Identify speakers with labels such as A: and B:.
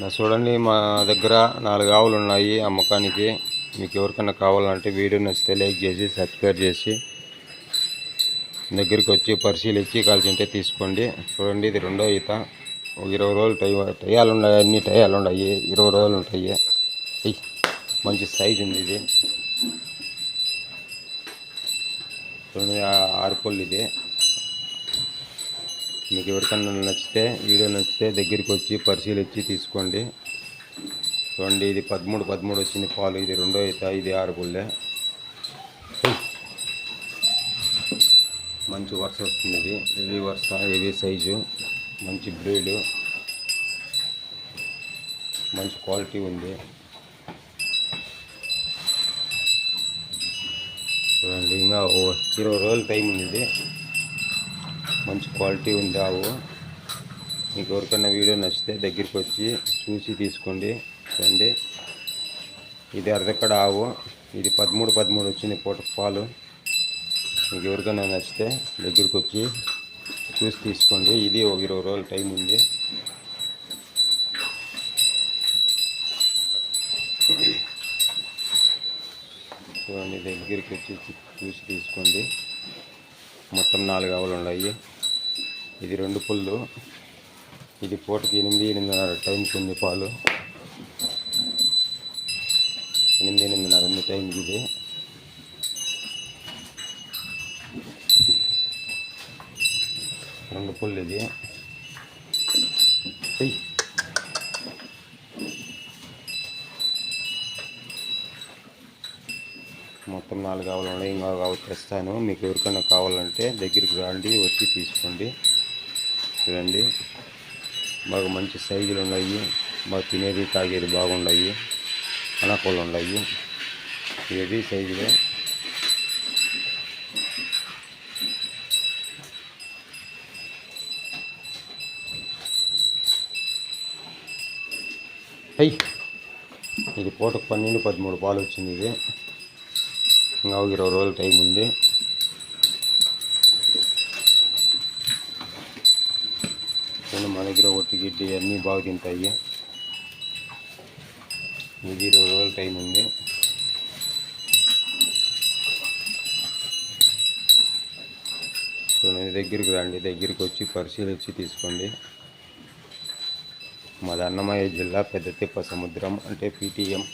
A: నా చూడండి మా దగ్గర నాలుగు ఆవులు ఉన్నాయి అమ్మకానికి. మీకు ఎవరికైనా కావాలంటే వీడియో నచ్చితే లైక్ చేసి సబ్స్క్రైబ్ చేసి దగ్గరికి వచ్చి పరిశీలించి కాల్చింటే తీసుకోండి. చూడండి ఇది రెండో ఈత. ఒక ఇరవై రోజులు టై టయాలు ఉన్నాయి అన్ని టయాలు ఉన్నాయి. ఇరవై రోజులు ఉంటాయి. మంచి సైజు ఉంది ఇది. చూడండి ఆరు పళ్ళు ఇది. మీకు ఎవరికన్నా నచ్చితే వీడియో నచ్చితే దగ్గరికి వచ్చి పరిశీలించి తీసుకోండి. చూడండి ఇది పదమూడు పదమూడు వచ్చింది పాలు ఇది రెండో అయితే ఇది ఆరు పుల్లే మంచి వరుస వస్తుంది ఇది. హెవీ వరుస హెవీ సైజు మంచి బ్రీడు మంచి క్వాలిటీ ఉంది. చూడండి ఇంకా ఓ ఇరవై రోజుల టైం ఉంది. ఇది మంచి క్వాలిటీ ఉంది ఆవు మీకు ఎవరికైనా వీడియో నచ్చితే దగ్గరికి వచ్చి చూసి తీసుకోండి. చూడండి. ఇది అర్ధక్కడ ఆవు. ఇది పదమూడు పదమూడు వచ్చింది పూట పాలు. మీకు ఎవరికైనా నచ్చితే దగ్గరికి వచ్చి చూసి తీసుకోండి. ఇది ఒక ఇరవై రోజుల టైం ఉంది. చూడండి దగ్గరికి వచ్చి చూసి తీసుకోండి. మొత్తం నాలుగు ఆవులు ఉన్నాయి. ఇది రెండు పుల్లు. ఇది పూటకి ఎనిమిది ఎనిమిదిన్నర టైంకి ఉంది పాలు. ఎనిమిది ఎనిమిదిన్నర ఉంది టైంకి ఇది. రెండు పుల్లు ఇది. మొత్తం నాలుగు కావాలంటే ఉన్నాయి ఇంకా ఆవు తెస్తాను. మీకు ఎవరికైనా కావాలంటే దగ్గరికి రండి వచ్చి తీసుకోండి. చూడండి. బాగా మంచి సైజులు ఉన్నాయి. బాగా తినేది తాగేది బాగున్నాయి. అనకూలు ఉన్నాయి. ఇవి సైజులే? అయ్యి ఇది పూటకు పన్నెండు పదమూడు పాలు వచ్చింది ఇది. ఇంకా ఇరవై రోజులు టైం ఉంది. దగ్గర ఒట్టి గిడ్డి అన్నీ బాగా తింటాయి. ఇది ఇరవై రోజుల టైం ఉంది. సో నేను దగ్గరికి రండి. దగ్గరికి వచ్చి పరిశీలించి తీసుకోండి. మాది అన్నమయ్య జిల్లా పెద్ద తిప్ప సముద్రం అంటే పీటీఎం.